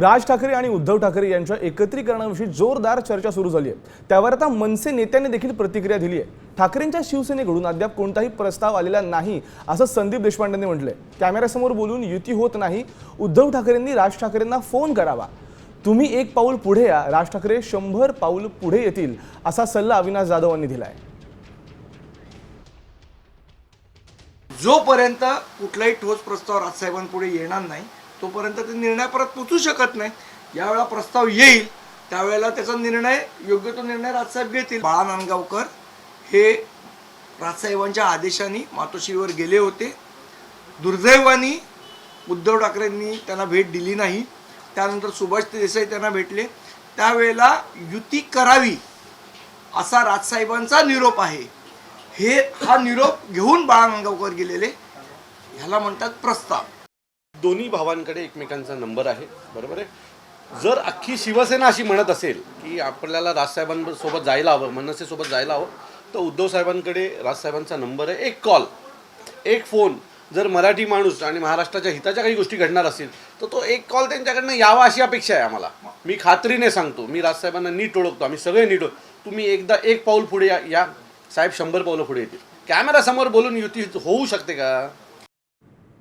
राज ठाकरे आणि उद्धव ठाकरे यांच्या एकत्रीकरणाविषयी जोरदार चर्चा सुरू झाली आहे. त्यावर आता मनसे नेत्याने देखील प्रतिक्रिया दिली आहे. ठाकरेंच्या शिवसेनेकडून अद्याप कोणताही प्रस्ताव आलेला नाही असं संदीप देशपांडेंनी म्हटलंय. कॅमेऱ्यासमोर बोलून युती होत नाही उद्धव ठाकरेंनी राज ठाकरेंना फोन करावा. तुम्ही एक पाऊल पुढे या राज ठाकरे शंभर पाऊल पुढे येतील असा सल्ला अविनाश जाधव यांनी दिलाय. जोपर्यंत कुठलाही ठोस प्रस्ताव राजसाहेबांपुढे येणार नाही तोपर्यंत ते निर्णयापर्यंत पोचू शकत नाही. ज्यावेळेला प्रस्ताव येईल त्यावेळेला त्याचा निर्णय योग्य तो निर्णय राजसाहेब घेतील. बाळा नांदगावकर हे राजसाहेबांच्या आदेशाने मातोश्रीवर गेले होते. दुर्दैवानी उद्धव ठाकरेंनी त्यांना भेट दिली नाही. त्यानंतर सुभाष देसाई त्यांना भेटले. त्यावेळेला युती करावी असा राजसाहेबांचा निरोप आहे. हे हा निरोप घेऊन बाळा नांदगावकर गेलेले. ह्याला म्हणतात प्रस्ताव. दोन्ही भावांकडे एकमेकांचा नंबर आहे बरोबर आहे? जर अख्खी शिवसेना अशी म्हणत असेल की आपल्याला राजसाहेबांसोबत जायला हवं मनसेसोबत जायला हवं तर उद्धव साहेबांकडे राजसाहेबांचा नंबर आहे एक कॉल एक फोन जर मराठी माणूस आणि महाराष्ट्राच्या हिताच्या काही गोष्टी घडणार असतील तर तो एक कॉल त्यांच्याकडनं यावा अशी अपेक्षा आहे आम्हाला. मी खात्रीने सांगतो मी राजसाहेबांना नीट ओळखतो आम्ही सगळे नीट तुम्ही एकदा एक पाऊल पुढे या या साहेब शंभर पावलं पुढे येतील. कॅमेरासमोर बोलून युती होऊ शकते का?